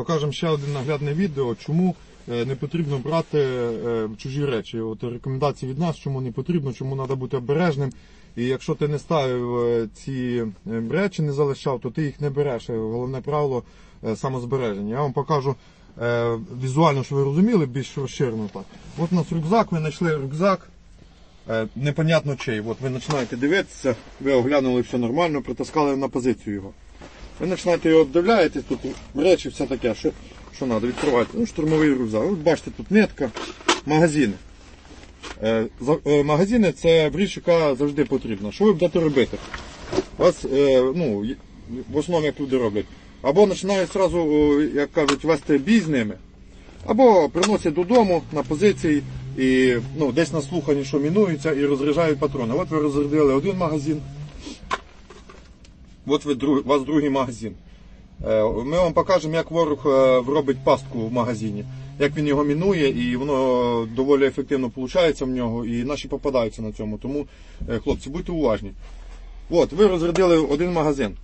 Покажемо ще один наглядне відео, чому е, не потрібно брати е, чужі речі. От рекомендації від нас, чому не потрібно, чому треба бути обережним. І якщо ти не ставив е, ці речі, не залишав, то ти їх не береш. Головне правило самозбереження. Я вам покажу візуально, щоб ви розуміли, більш розширено так. От у нас рюкзак, ви знайшли рюкзак. Непонятно чий. От ви починаєте дивитися, ви оглянули все нормально, притаскали на позицію його. Ви починаєте його обдивляєте, тут речі, все таке, що, що треба, відкривати. Ну, штурмовий рюкзак. От бачите, тут нитка, магазини. Е, е, магазини це річ, яка завжди потрібна. Що ви будете робити? Вас, е, ну, в основному як люди роблять. Або починають одразу, як кажуть, вести бій з ними, або приносять додому на позиції і ну, десь на слуханні, що мінуються, і розряджають патрони. От ви розрядили один магазин, от ви друг, у вас другий магазин. Е, Ми вам покажемо, як ворог е, робить пастку в магазині, як він його мінує, і воно доволі ефективно виходить в нього, і наші попадаються на цьому. Тому, е, хлопці, будьте уважні. От, ви розрядили один магазин.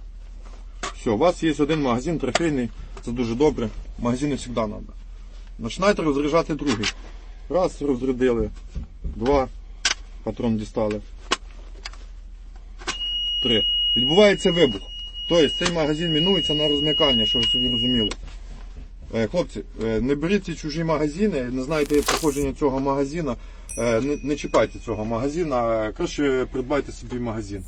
Все, у вас є один магазин трофейний, це дуже добре. Магазини завжди треба. Починайте розряджати другий. Раз, розрядили, два, патрон дістали. Три. Відбувається вибух. Тобто цей магазин мінується на розмикання, щоб ви собі розуміли. Е, Хлопці, е, не беріть ці чужі магазини, не знаєте походження цього магазина, е, не, чіпайте цього магазина, краще придбайте собі магазин.